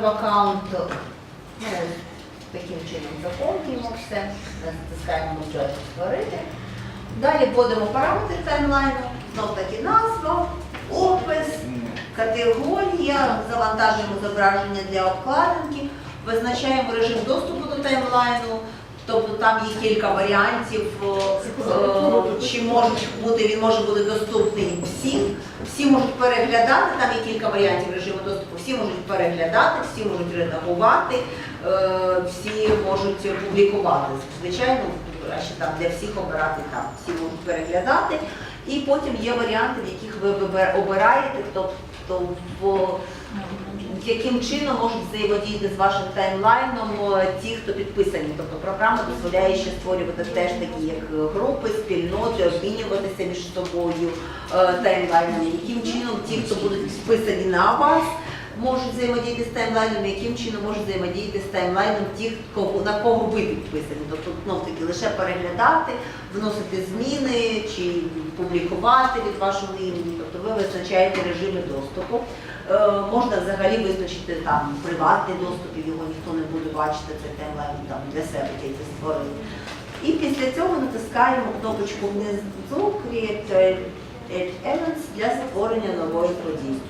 в аккаунт, ну, таким чином заповнюємо все, натискаємо бюджет створити. Далі вводимо параметри таймлайну, знов таки назва, опис, категорія, завантажуємо зображення для обкладинки, визначаємо режим доступу до таймлайну, тобто там є кілька варіантів, е, чи можуть бути, він може бути доступний всім, всі можуть переглядати, там є кілька варіантів режиму доступу, всі можуть переглядати, всі можуть редагувати, е, всі можуть публікувати. Звичайно, краще там для всіх обирати там, всі можуть переглядати. І потім є варіанти, в яких ви обираєте, тобто в яким чином можуть взаємодіяти з вашим таймлайном е, ті, хто підписані. Тобто програма дозволяє ще створювати теж такі як е, групи, спільноти, обмінюватися між собою е, таймлайнами. Яким чином ті, хто будуть підписані на вас, можуть взаємодіяти з таймлайном, яким чином можуть взаємодіяти з таймлайном ті, кого на кого ви підписані. Тобто знов таки лише переглядати, вносити зміни чи публікувати від вашого імені. Тобто ви визначаєте режими доступу. Е, можна взагалі визначити там приватний доступ, його ніхто не буде бачити, цей таймлайн там для себе тільки створити. І після цього натискаємо кнопочку внизу Create Add Events для створення нової події.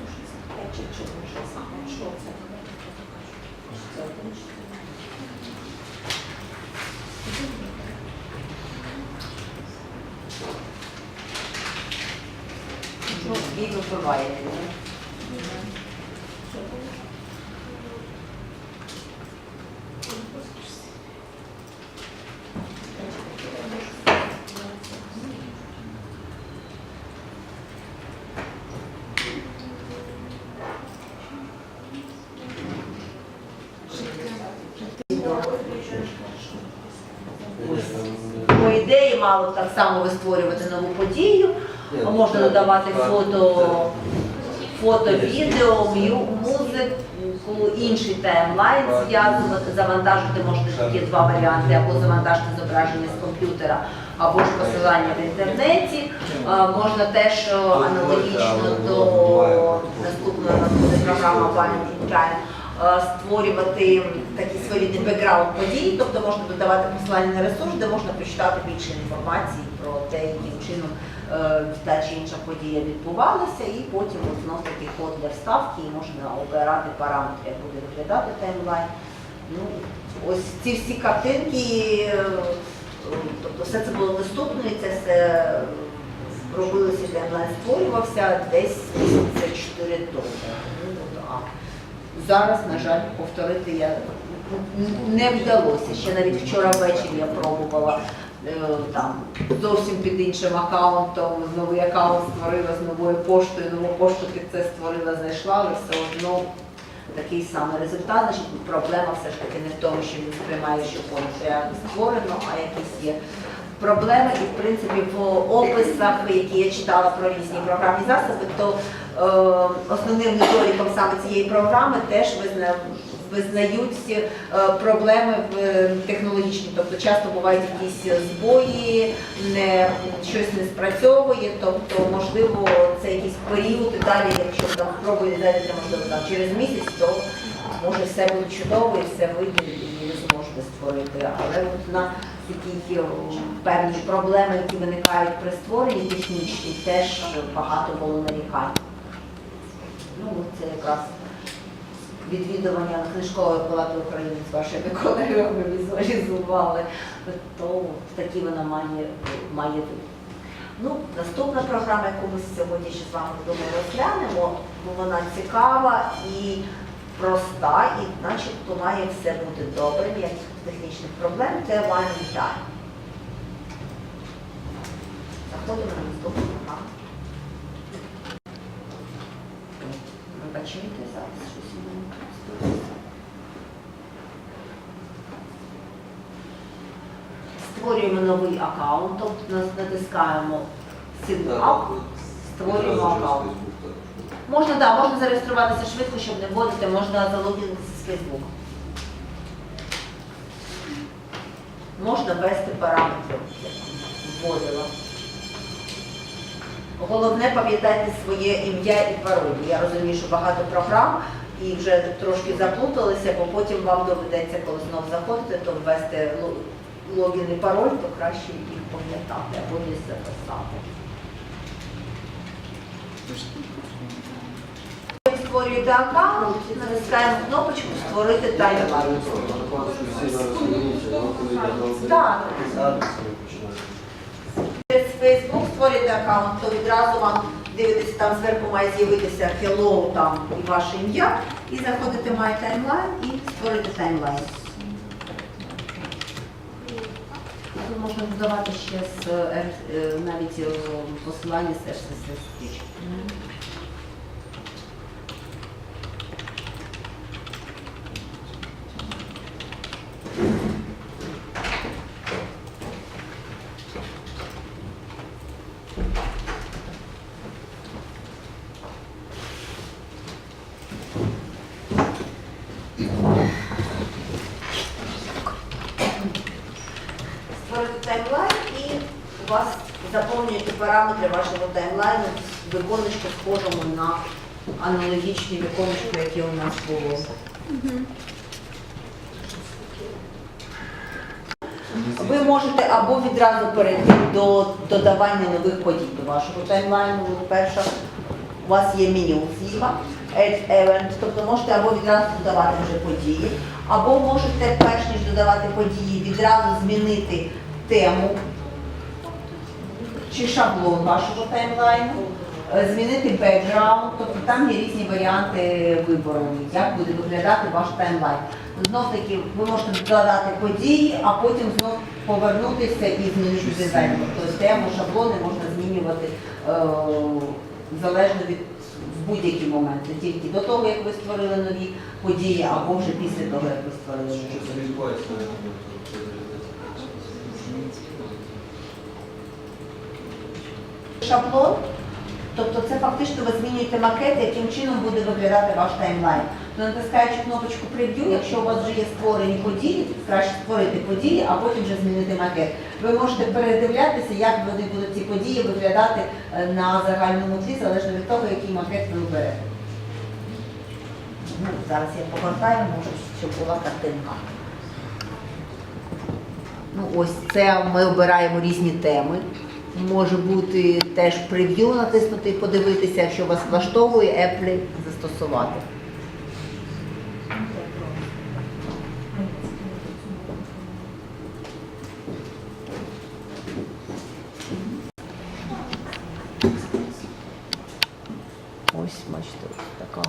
Ну, і вибиваєте. По ідеї так само ви створювати нову подію. Можна додавати фото, фото, відео, музику, інший таймлайн зв'язувати, завантажити можна такі два варіанти, або завантажити зображення з комп'ютера, або ж посилання в інтернеті. Можна теж о, аналогічно до наступної нас Valentine Time, е, створювати такий своєрідний бекграунд подій, тобто можна додавати посилання на ресурс, де можна прочитати більше інформації про те, яким чином е, та чи інша подія відбувалася, і потім от знов таки код для вставки, і можна обирати параметри, як буде виглядати таймлайн. Ну, ось ці всі картинки, е, тобто все це було доступно, і це все е, робилося таймлайн створювався десь місяця 4 тому. Зараз, на жаль, повторити я не вдалося. Ще навіть вчора ввечері я пробувала е, там зовсім під іншим аккаунтом, новий аккаунт створила з новою поштою, нову пошту під це створила, зайшла, але все одно такий самий результат. Значить, проблема все ж таки не в тому, що він сприймає, що повністю створено, а якісь є проблеми. І в принципі в описах, які я читала про різні програмні засоби, то е, основним недоліком саме цієї програми теж визна, визнають е, проблеми е, технологічні. Тобто часто бувають якісь збої, не, щось не спрацьовує, тобто, можливо, це якийсь період і далі, якщо там спробуєте далі, можливо, там через місяць, то може все буде чудово і все вийде і ви зможете створити. Але от на такі певні проблеми, які виникають при створенні технічні, теж багато було нарікань. Ну, це якраз відвідування книжкової палати України з вашими колегами візуалізували, то такі вона має, має бути. Ну, наступна програма, яку ми сьогодні ще з вами думаю, розглянемо, бо вона цікава і проста, і начебто має все бути добре, ніяких технічних проблем, це One Time. Заходимо на наступну програму. Вибачайте, зараз щось у мене користується. Створюємо новий аккаунт, тобто натискаємо Up, створюємо аккаунт. Можна, так, можна зареєструватися швидко, щоб не вводити, можна залогінитися з Facebook. Можна ввести параметри, вводила. Головне пам'ятайте своє ім'я і пароль. Я розумію, що багато програм і вже трошки заплуталися, бо потім вам доведеться, коли знов заходите, то ввести ло- логін і пароль, то краще їх пам'ятати або десь записати. Ви створюєте аккаунт, натискаємо кнопочку Створити таймлайн. Через Facebook створюєте аккаунт, то відразу вам дивитесь, там зверху має з'явитися hello там і ваше ім'я. І заходите My Timeline і створюєте таймлайн. Тут можна додавати ще з е, е, навіть е, посилання з RSS стрічки. створити таймлайн і у вас заповнюєте параметри вашого таймлайну з віконечко схожому на аналогічні віконечко, яке у нас було. Ви можете або відразу перейти до додавання нових подій до вашого таймлайну. Перша у вас є меню зліва, Add Event, тобто можете або відразу додавати вже події, або можете, перш ніж додавати події, відразу змінити тему чи шаблон вашого таймлайну, е, змінити бекграунд, тобто там є різні варіанти вибору, як буде виглядати ваш таймлайн. Знов таки ви можете додати події, а потім знов повернутися і змінити дизайн. Тобто тему, шаблони можна змінювати е, залежно від в будь-який момент, не тільки до того, як ви створили нові події, або вже після того, як ви створили нові події. Шаблон, тобто це фактично ви змінюєте макет, яким чином буде виглядати ваш таймлайн. То натискаючи кнопочку прев'ю, якщо у вас вже є створені події, краще створити події, а потім вже змінити макет. Ви можете передивлятися, як вони будуть ці події виглядати е, на загальному тлі, залежно від того, який макет ви оберете. Ну, зараз я повертаю, може, щоб була картинка. Ну, ось це ми обираємо різні теми. Може бути теж прев'ю натиснути і подивитися, якщо вас влаштовує Apple застосувати. Ось, бачите, ось така.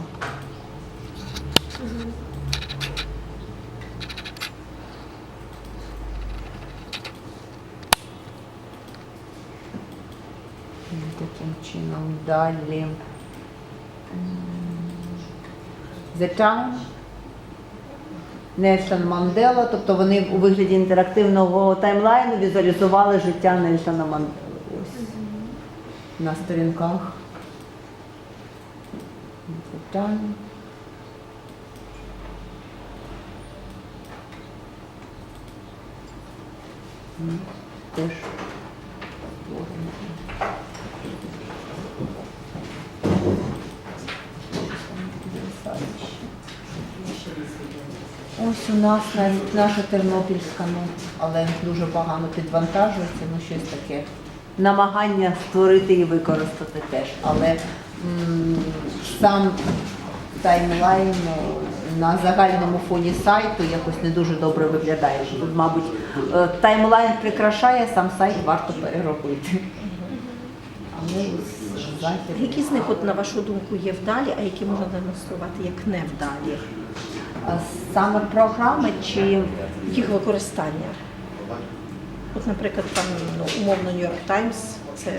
Таким чином далі. The Time. Нельсон Мандела, тобто вони у вигляді інтерактивного таймлайну візуалізували життя Нельсона Мандели. Ось на сторінках. Теж Ось у нас навіть наша Тернопільська, ну, але дуже погано підвантажується, ну щось таке. Намагання створити і використати теж. Але м, сам таймлайн ну, на загальному фоні сайту якось не дуже добре виглядає. Тут, мабуть, е, таймлайн прикрашає, сам сайт варто переробити. Але захід. Які з них, от, на вашу думку, є вдалі, а які можна демонструвати як невдалі? А Саме програми чи Їх використання? От, наприклад, там ну, умовно New York Times це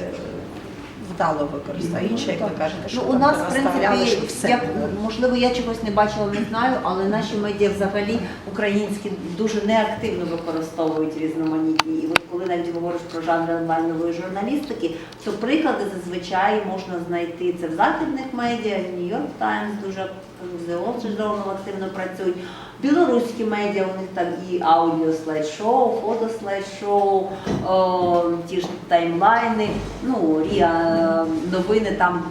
вдало використання. Інше, як ви кажете, що Ну, у нас, в що принципі, все я, можливо, я чогось не бачила, не знаю, але наші медіа взагалі українські дуже неактивно використовують різноманітні. І от коли навіть говориш про жанр онлайнової журналістики, то приклади зазвичай можна знайти це в західних медіа, New York Times дуже ЗО з Ждовном активно працюють. Білоруські медіа, у них там і аудіо слайд-шоу, фото слайд-шоу, ті ж таймлайни, ну, ріа новини там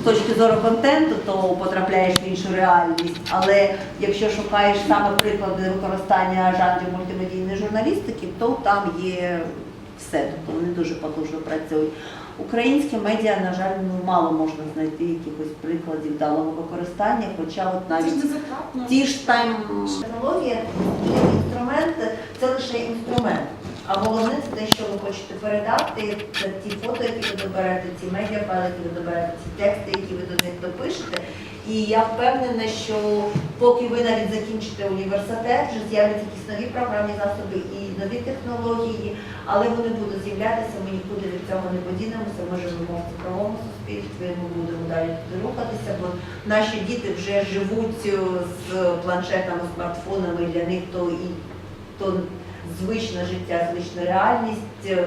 з точки зору контенту, то потрапляєш в іншу реальність. Але якщо шукаєш саме приклади використання жанрів мультимедійної журналістики, то там є все, тобто вони дуже потужно працюють. Українські медіа, на жаль, ну мало можна знайти якихось прикладів даного використання, хоча от навіть ті ж тайм технологія інструмент це лише інструмент. А головне це те, що ви хочете передати, це ті фото, які ви доберете, ці медіафайли, які ви доберете, ці тексти, які ви до них допишете. І я впевнена, що поки ви навіть закінчите університет, вже з'являться якісь нові програмні засоби і нові технології, але вони будуть з'являтися, ми нікуди від цього не подінемося, ми живемо в цифровому суспільстві, ми будемо далі туди рухатися, бо наші діти вже живуть е, з планшетами, смартфонами, для них то і то звичне життя, звична реальність.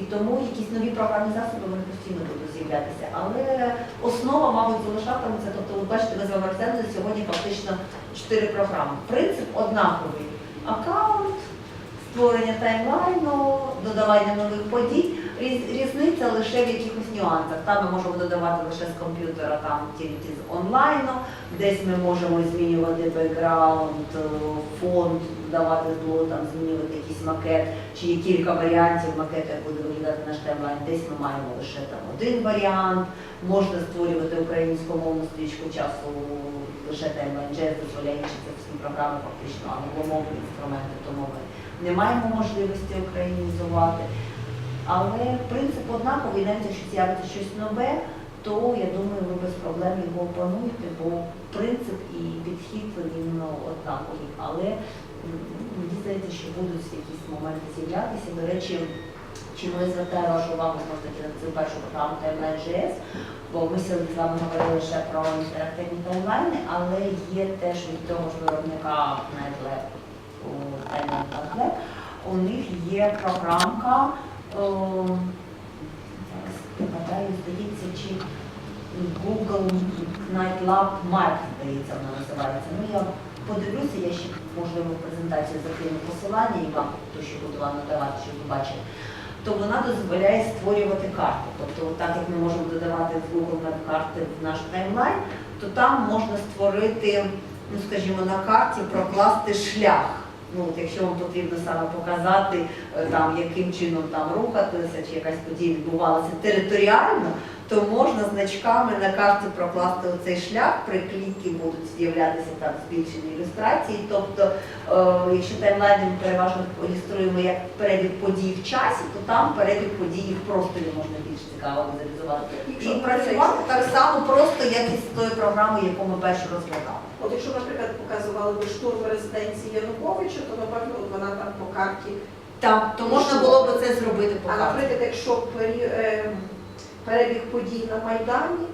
І тому якісь нові програмні засоби вони постійно будуть з'являтися. Але основа, мабуть, залишатиметься. Тобто, ви бачите, ми з сьогодні фактично чотири програми. Принцип однаковий. Аккаунт, створення таймлайну, додавання нових подій. Різниця лише в якихось нюансах. Там ми можемо додавати лише з комп'ютера, там тільки з онлайну, десь ми можемо змінювати бекграунд, е, фонд, додавати зло, там змінювати якийсь макет, чи є кілька варіантів макета, як буде виглядати наш таймлайн. Десь ми маємо лише там один варіант. Можна створювати українськомовну стрічку часу лише таймлайн джез, дозволяє інші програми фактично англомовні інструменти, тому ми не маємо можливості українізувати. Але принцип однаковий, навіть якщо з'явиться щось нове, то я думаю, ви без проблем його опануєте, бо принцип і підхід він однаковий. Але мені здається, що будуть якісь моменти з'являтися. До речі, чому я звертаю вашу увагу знову таки на цю першу програму Timeline.js, бо ми сьогодні з вами говорили лише про інтерактивні таймлайни, але є теж від того ж виробника NetLab, у Timeline.lab, у них є програмка. Пригадаю, здається, чи Google Night Lab Mark, здається, вона називається. Ну, я подивлюся, я ще, можливо, в презентацію закину посилання і вам, то, що буду вам надавати, щоб ви бачили. То вона дозволяє створювати карти. Тобто, так як ми можемо додавати в Google Map карти в наш таймлайн, то там можна створити, ну скажімо, на карті прокласти шлях. Ну, от якщо вам потрібно саме показати, е, там, яким чином там рухатися, чи якась подія відбувалася територіально, то можна значками на карті прокласти оцей шлях, приклейки будуть з'являтися там збільшені ілюстрації. Тобто, е, якщо таймлайни ми переважно ілюструємо як перебіг подій в часі, то там перебіг подій в просторі можна більш цікаво візуалізувати. І працювати так само просто, як і з тою програмою, яку ми першу розглядали. От якщо, наприклад, показували би штурм резиденції Януковича, то напевно вона там по карті. Так, то можна було б це зробити по А карті. наприклад, якщо е, перебіг подій на Майдані,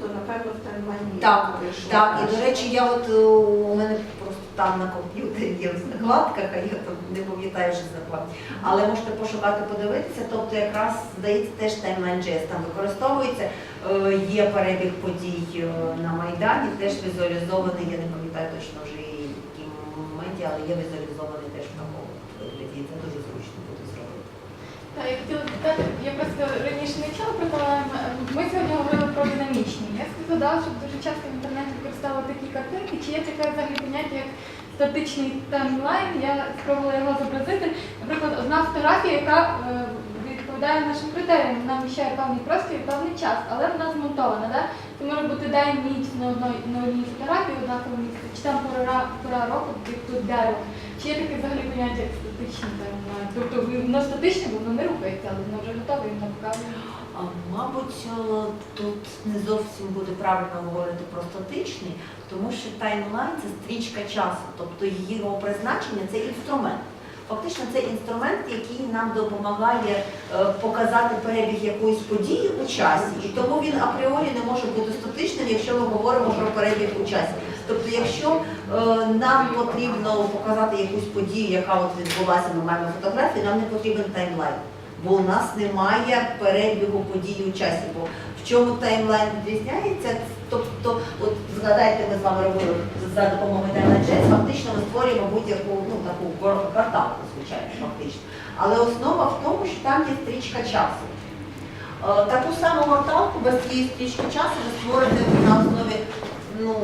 то напевно в таймлайні Так, вийшло Так, і до речі, я от е, у мене просто там на комп'ютері є в закладках, а я там не пам'ятаю, що заклад. Але можете пошукати, подивитися. Тобто, якраз здається, теж таймлайн.js там використовується. Е, Є перебіг подій е, на Майдані, теж візуалізований, я не пам'ятаю точно вже які моменті, але є візуалізований теж в такому вигляді. Це дуже зручно буде зробити. Так, я хотіла запитати, я просто раніше не чула про. Ми сьогодні говорили про динамічні. Я згадала, що дуже часто в інтернеті використовували такі картинки, чи є таке взагалі поняття як статичний таймлайн. Я спробувала його зобразити. Наприклад, одна фотографія, яка е, відповідає нашим критеріям, вона вміщає певний простір і певний час, але вона змонтована. Да? Це може бути день ніч на одній на одній фотографії, однаково місце, чи там пора, пора року, тут дерево. Чи є таке взагалі поняття як таймлайн? Тобто воно статичне, бо воно не рухається, але воно вже готове, і воно показує. А, Мабуть, тут не зовсім буде правильно говорити про статичний, тому що таймлайн це стрічка часу, тобто його призначення це інструмент. Фактично, це інструмент, який нам допомагає е, показати перебіг якоїсь події у часі, і тому він апріорі не може бути статичним, якщо ми говоримо про перебіг у часі. Тобто, якщо е, нам потрібно показати якусь подію, яка от відбулася, ми маємо фотографію, нам не потрібен таймлайн. Бо у нас немає перебігу подій у часі. Бо в чому таймлайн відрізняється? Тобто, от згадайте, ми з вами робили за допомогою таймлайн JS, фактично ми створюємо будь-яку ну, таку карталку, звичайно, фактично. Але основа в тому, що там є стрічка часу. Е, Таку саму горталку без цієї стрічки часу ви створите на основі, ну,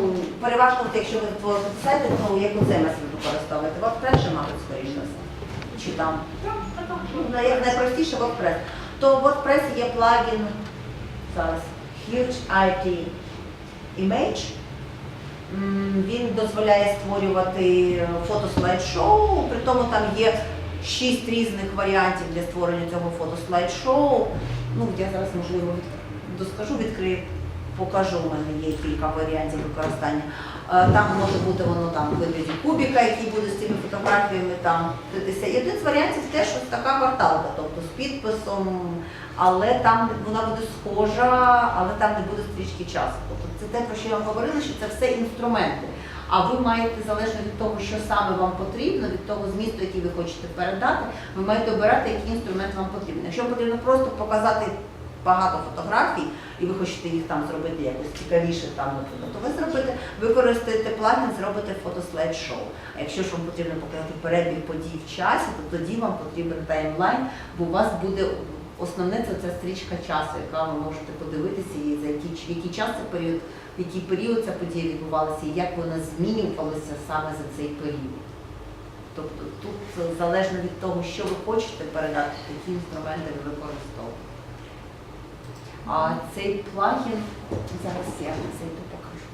переважно, якщо ви створите сайт, ну, яку CMS ви використовуєте, WordPress же, мабуть, скоріше. Чи там, як найпростіше WordPress. То в WordPress є плагін, зараз, Huge IT Image. Він дозволяє створювати фотослайд-шоу, при тому там є шість різних варіантів для створення цього фотослайд-шоу. Ну, я зараз можливо доскажу, відкрию, покажу. У мене є кілька варіантів використання. Е, Там може бути воно там вигляді кубіка, який буде з цими фотографіями там дивитися. І один з варіантів теж ось така горталка, тобто з підписом, але там вона буде схожа, але там не буде стрічки часу. Тобто це те, про що я вам говорила, що це все інструменти. А ви маєте залежно від того, що саме вам потрібно, від того змісту, який ви хочете передати, ви маєте обирати, який інструмент вам потрібен. Якщо потрібно просто показати багато фотографій, і ви хочете їх там зробити якось цікавіше, там, наприклад, то ви зробите, використаєте плагін, зробите фотослайд-шоу. А якщо ж вам потрібно показати перебіг подій в часі, то тоді вам потрібен таймлайн, бо у вас буде основне це ця стрічка часу, яка ви можете подивитися, і за в який час це період, в який період ця подія відбувалася, і як вона змінювалася саме за цей період. Тобто тут залежно від того, що ви хочете передати, які інструменти ви використовуєте. А цей плагін, зараз я це покажу.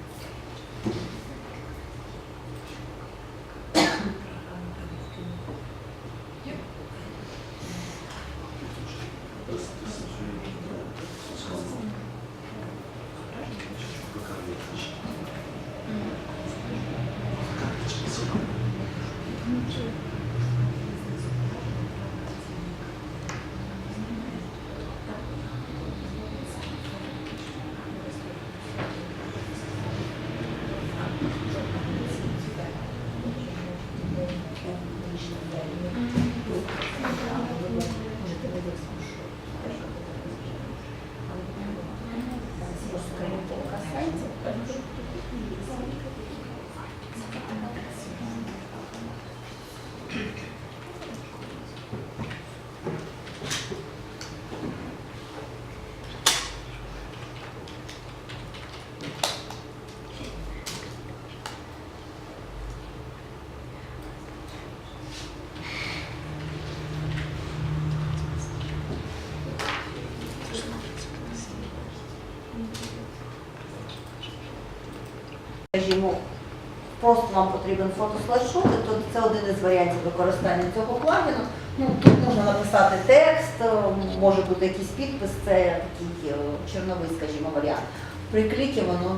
Просто вам потрібен фотослайд-шоу, то це один із варіантів використання цього плагіну. Ну, тут можна написати текст, е, може бути якийсь підпис, це такий е, чорновий, скажімо, варіант. При клікі воно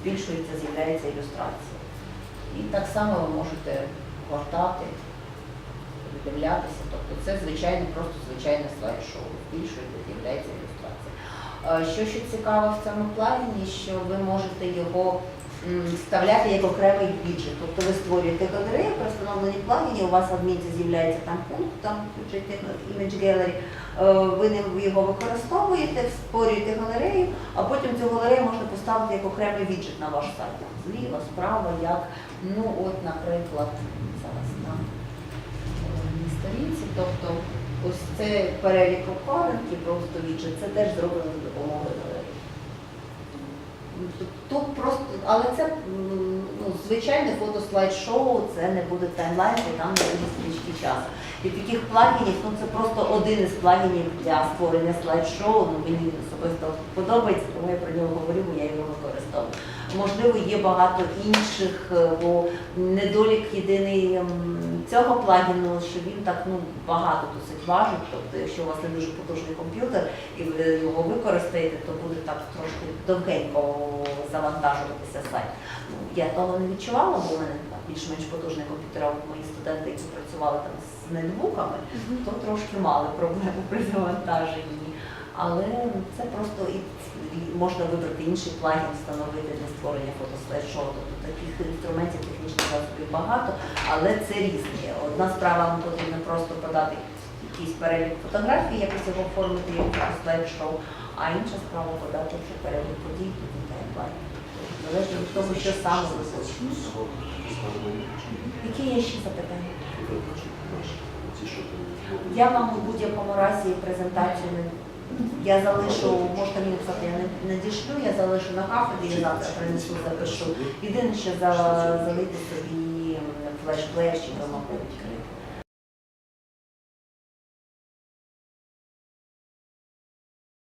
збільшується, з'являється ілюстрація. І так само ви можете гортати, видивлятися. Тобто це звичайно, просто звичайне слайд-шоу. Збільшуєте, з'являється ілюстрація. Е, Що ще цікаво в цьому плані, що ви можете його вставляти як окремий віджит. Тобто ви створюєте галерею, при встановленні плагіні, у вас в адмінці з'являється там пункт, там Project Image Gallery, Е, ви не- його використовуєте, створюєте галерею, а потім цю галерею можна поставити як окремий віджит на ваш сайт. Зліва, справа, як, ну от, наприклад, зараз на головній сторінці, тобто ось це перелік обкладинки, просто віджит, це теж зроблено за допомогою галереї. Тут просто, але це ну, звичайне фотослайд-шоу, це не буде таймлайн, бо там не буде стрічки часу. І таких плагінів, ну це просто один із плагінів для створення слайд-шоу. Ну, мені особисто подобається, тому я про нього говорю, бо я його використовую. Можливо, є багато інших, е, бо недолік єдиний цього плагіну, що він так ну, багато досить важить. Тобто, якщо у вас не дуже потужний комп'ютер і ви його використаєте, то буде так трошки довгенько завантажуватися сайт. Ну, я того не відчувала, бо у мене більш-менш потужний комп'ютер, а мої студенти, які працювали там з нетбуками, то трошки мали проблему при завантаженні. Але це просто і, можна вибрати інший плагін, встановити для створення фотослайд-шоу. Тобто таких інструментів, технічних засобів багато, але це різні. Одна справа вам потрібно просто подати якийсь перелік фотографій, якось його оформити як якийсь лайв-шоу, а інша справа подати вже перелік подій під таймлайн. Залежно від того, що саме ви хочете. Які є ще запитання? Я вам у будь-якому разі презентацію не я залишу, можете мені писати, я не надішлю, я залишу на кафедрі, я завтра принесу, запишу. Єдине, що за- залити собі флеш-плеєр чи промокод відкрити.